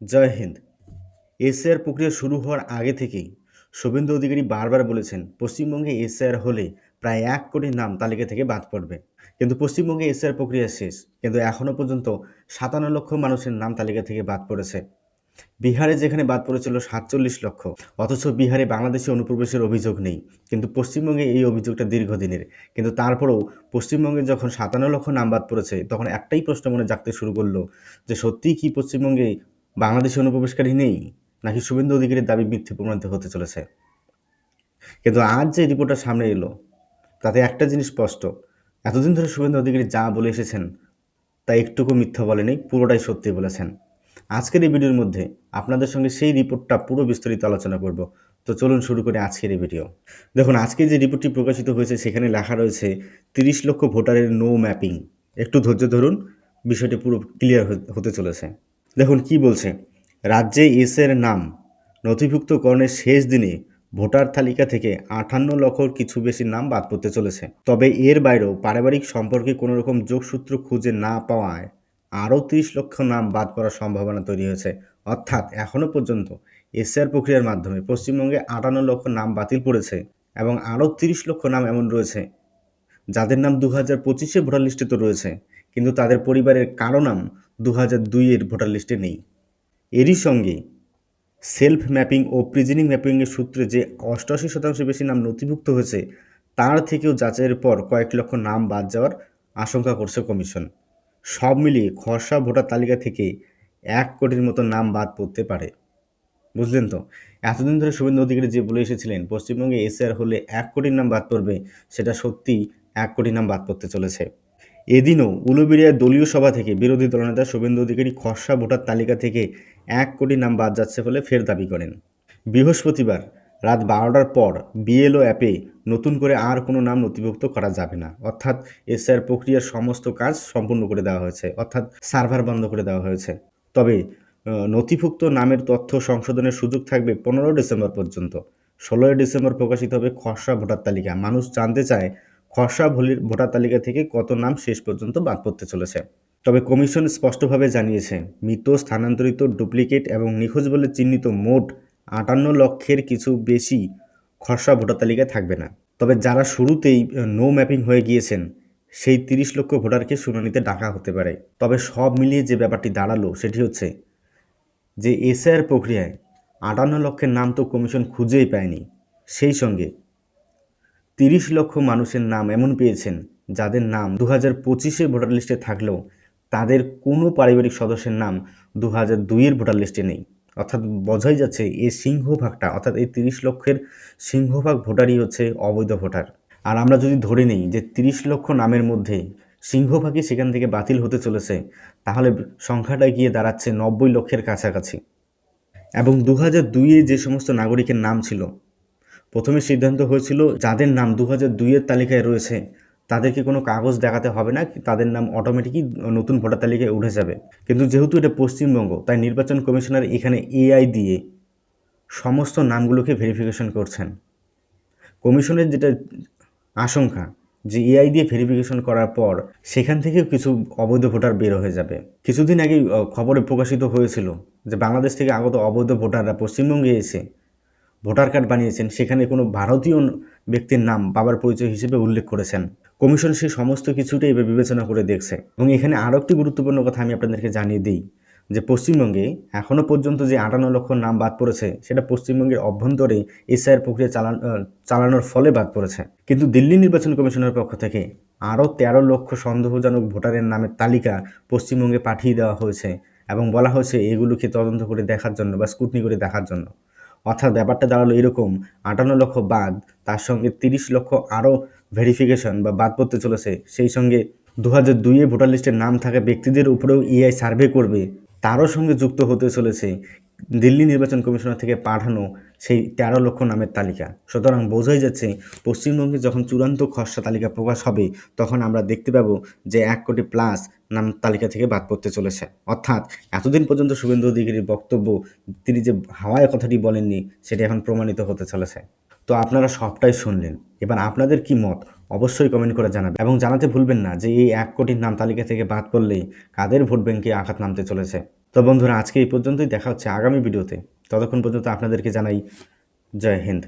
জয় Hind. SR প্রক্রিয়া শুরু হওয়ার আগে থেকেই শুভেন্দু অধিকারী বারবার বলেছেন, পশ্চিমবঙ্গে এসআর হলে প্রায় এক কোটি নাম তালিকা থেকে বাদ পড়বে। কিন্তু পশ্চিমবঙ্গে এসআর প্রক্রিয়া শেষ, কিন্তু এখনও পর্যন্ত সাতান্ন লক্ষ মানুষের নাম তালিকা থেকে বাদ পড়েছে। বিহারে যেখানে বাদ পড়েছিল সাতচল্লিশ লক্ষ, অথচ বিহারে বাংলাদেশি অনুপ্রবেশের অভিযোগ নেই, কিন্তু পশ্চিমবঙ্গে এই অভিযোগটা দীর্ঘদিনের। কিন্তু তারপরেও পশ্চিমবঙ্গে যখন সাতান্ন লক্ষ নাম বাদ পড়েছে, তখন একটাই প্রশ্ন মনে জাগতে শুরু করল যে সত্যিই কি পশ্চিমবঙ্গে বাংলাদেশি অনুপ্রবেশকারী নেই, নাকি শুভেন্দু অধিকারীর দাবি মিথ্যে প্রমাণিত হতে চলেছে? কিন্তু আজ যে রিপোর্টটা সামনে এলো, তাতে একটা জিনিস স্পষ্ট। এতদিন ধরে শুভেন্দু অধিকারী যা বলে এসেছেন, তা একটুকু মিথ্যা বলেনি, পুরোটাই সত্যি বলেছেন। আজকের এই ভিডিওর মধ্যে আপনাদের সঙ্গে সেই রিপোর্টটা পুরো বিস্তারিত আলোচনা করব। তো চলুন শুরু করে আজকের এই ভিডিও। দেখুন, আজকে যে রিপোর্টটি প্রকাশিত হয়েছে, সেখানে লেখা রয়েছে, তিরিশ লক্ষ ভোটারের নো ম্যাপিং একটু ধৈর্য ধরুন, বিষয়টি পুরো ক্লিয়ার হতে চলেছে। দেখুন, কি বলছে? রাজ্যে এসের নাম নথিভুক্তকরণের শেষ দিনে ভোটার তালিকা থেকে আটান্ন লক্ষর কিছু বেশি নাম বাদ পড়তে চলেছে। তবে এর বাইরেও পারিবারিক সম্পর্কে কোনো রকম যোগসূত্র খুঁজে না পাওয়ায় আরও তিরিশ লক্ষ নাম বাদ পড়ার সম্ভাবনা তৈরি হয়েছে। অর্থাৎ এখনও পর্যন্ত এসআর প্রক্রিয়ার মাধ্যমে পশ্চিমবঙ্গে আটান্ন লক্ষ নাম বাতিল পড়েছে এবং আরও তিরিশ লক্ষ নাম এমন রয়েছে। যাদের নাম দু হাজার পঁচিশে ভোটার লিস্টে তো রয়েছে, কিন্তু তাদের পরিবারের কারও নাম দু হাজার দুইয়ের ভোটার লিস্টে নেই। এরই সঙ্গে সেলফ ম্যাপিং ও প্রিজনিং ম্যাপিংয়ের সূত্রে যে অষ্টআশি শতাংশ বেশি নাম নথিভুক্ত হয়েছে, তার থেকেও যাচাইয়ের পর কয়েক লক্ষ নাম বাদ যাওয়ার আশঙ্কা করছে কমিশন। সব মিলিয়ে খসড়া ভোটার তালিকা থেকে এক কোটির মতো নাম বাদ পড়তে পারে। বুঝলেন তো? এতদিন ধরে শুভেন্দু অধিকারী যে বলে এসেছিলেন, পশ্চিমবঙ্গে এসআর হলে এক কোটির নাম বাদ পড়বে, সেটা সত্যি এক কোটি নাম বাদ পড়তে চলেছে। এদিনও উলুবেড়িয়া দলীয় সভা থেকে বিরোধী দলনেতা শুভেন্দু অধিকারী খসড়া ভোটার তালিকা থেকে এক কোটি নাম বাদ যাচ্ছে বলে ফের দাবি করেন। বৃহস্পতিবার রাত বারোটার পর বিএলও অ্যাপে নতুন করে আর কোনো নাম নথিভুক্ত করা যাবে না। অর্থাৎ এসআর প্রক্রিয়ার সমস্ত কাজ সম্পূর্ণ করে দেওয়া হয়েছে। অর্থাৎ সার্ভার বন্ধ করে দেওয়া হয়েছে। তবে নথিভুক্ত নামের তথ্য সংশোধনের সুযোগ থাকবে পনেরো ডিসেম্বর পর্যন্ত। ষোলোই ডিসেম্বর প্রকাশিত হবে খসড়া ভোটার তালিকা। মানুষ জানতে চায় খসড়া ভোটার তালিকা থেকে কত নাম শেষ পর্যন্ত বাদ পড়তে চলেছে? তবে কমিশন স্পষ্টভাবে জানিয়েছে, মৃত, স্থানান্তরিত, ডুপ্লিকেট এবং নিখোঁজ বলে চিহ্নিত মোট আটান্ন লক্ষের কিছু বেশি খসড়া ভোটার তালিকায় থাকবে না। তবে যারা শুরুতেই নো ম্যাপিং হয়ে গিয়েছেন, সেই তিরিশ লক্ষ ভোটারকে শুনানিতে ডাকা হতে পারে। তবে সব মিলিয়ে যে ব্যাপারটি দাঁড়াল, সেটি হচ্ছে যে এসআইআর প্রক্রিয়ায় আটান্ন লক্ষের নাম তো কমিশন খুঁজেই পায়নি। সেই সঙ্গে তিরিশ লক্ষ মানুষের নাম এমন পেয়েছেন যাদের নাম দু হাজার পঁচিশে ভোটার লিস্টে থাকলেও তাদের কোনো পারিবারিক সদস্যের নাম দু হাজার দুইয়ের ভোটার লিস্টে নেই। অর্থাৎ বোঝাই যাচ্ছে এই সিংহভাগটা, অর্থাৎ এই তিরিশ লক্ষের সিংহভাগ ভোটারই হচ্ছে অবৈধ ভোটার। আর আমরা যদি ধরে নিই যে তিরিশ লক্ষ নামের মধ্যে সিংহভাগই সেখান থেকে বাতিল হতে চলেছে, তাহলে সংখ্যাটা গিয়ে দাঁড়াচ্ছে নব্বই লক্ষের কাছাকাছি। এবং দু হাজার দুইয়ে যে সমস্ত নাগরিকের নাম ছিল প্রথমে সিদ্ধান্ত হয়েছিল যাদের নাম দু হাজার দুইয়ের তালিকায় রয়েছে, তাদেরকে কোনো কাগজ দেখাতে হবে না, তাদের নাম অটোমেটিকই নতুন ভোটার তালিকায় উঠে যাবে। কিন্তু যেহেতু এটা পশ্চিমবঙ্গ, তাই নির্বাচন কমিশনার এখানে এআই দিয়ে সমস্ত নামগুলোকে ভেরিফিকেশন করছেন। কমিশনের যেটা আশঙ্কা, যে এআই দিয়ে ভেরিফিকেশন করার পর সেখান থেকেও কিছু অবৈধ ভোটার বের হয়ে যাবে। কিছুদিন আগে খবরে প্রকাশিত হয়েছিল যে বাংলাদেশ থেকে আগত অবৈধ ভোটাররা পশ্চিমবঙ্গে এসে ভোটার কার্ড বানিয়েছেন, সেখানে কোনো ভারতীয় ব্যক্তির নাম, বাবার পরিচয় হিসেবে উল্লেখ করেছেন। কমিশন সেই সমস্ত কিছুটাই এবার বিবেচনা করে দেখছে। এবং এখানে আরও একটি গুরুত্বপূর্ণ কথা আমি আপনাদেরকে জানিয়ে দিই, যে পশ্চিমবঙ্গে এখনও পর্যন্ত যে আটান্ন লক্ষ নাম বাদ পড়েছে, সেটা পশ্চিমবঙ্গের অভ্যন্তরে এসআইয়ের প্রক্রিয়া চালান চালানোর ফলে বাদ পড়েছে। কিন্তু দিল্লি নির্বাচন কমিশনের পক্ষ থেকে আরও তেরো লক্ষ সন্দেহজনক ভোটারের নামের তালিকা পশ্চিমবঙ্গে পাঠিয়ে দেওয়া হয়েছে এবং বলা হয়েছে এগুলোকে তদন্ত করে দেখার জন্য বা স্কুটনি করে দেখার জন্য। অর্থাৎ ব্যাপারটা দাঁড়াল এরকম, আটান্ন লক্ষ বাদ, তার সঙ্গে তিরিশ লক্ষ আরও ভেরিফিকেশন বা বাদ পড়তে চলেছে। সেই সঙ্গে দু হাজার দুইয়ে ভোটার লিস্টের নাম থাকা ব্যক্তিদের উপরেও এআই সার্ভে করবে। তারও সঙ্গে যুক্ত হতে চলেছে দিল্লি নির্বাচন কমিশনার থেকে পাঠানো সেই তেরো লক্ষ নামের তালিকা। সুতরাং বোঝাই যাচ্ছে, পশ্চিমবঙ্গে যখন চূড়ান্ত খসড়া তালিকা প্রকাশ হবে, তখন আমরা দেখতে পাবো যে এক কোটি প্লাস নাম তালিকা থেকে বাদ পড়তে চলেছে। অর্থাৎ এতদিন পর্যন্ত শুভেন্দু অধিকারীর বক্তব্য, তিনি যে হাওয়ায় কথাটি বলেননি, সেটি এখন প্রমাণিত হতে চলেছে। তো আপনারা সবটাই শুনলেন। এবার আপনাদের কি মত? অবশ্যই কমেন্ট করে জানাবেন। এবং জানাতে ভুলবেন না যে এই এক কোটির নাম তালিকা থেকে বাদ পড়লেই কাদের ভোট ব্যাংকে আঘাত নামতে চলেছে। তো বন্ধুরা, আজকে এই পর্যন্তই। দেখা হচ্ছে আগামী ভিডিওতে। ততক্ষণ পর্যন্ত আপনাদেরকে জানাই জয় হিন্দ।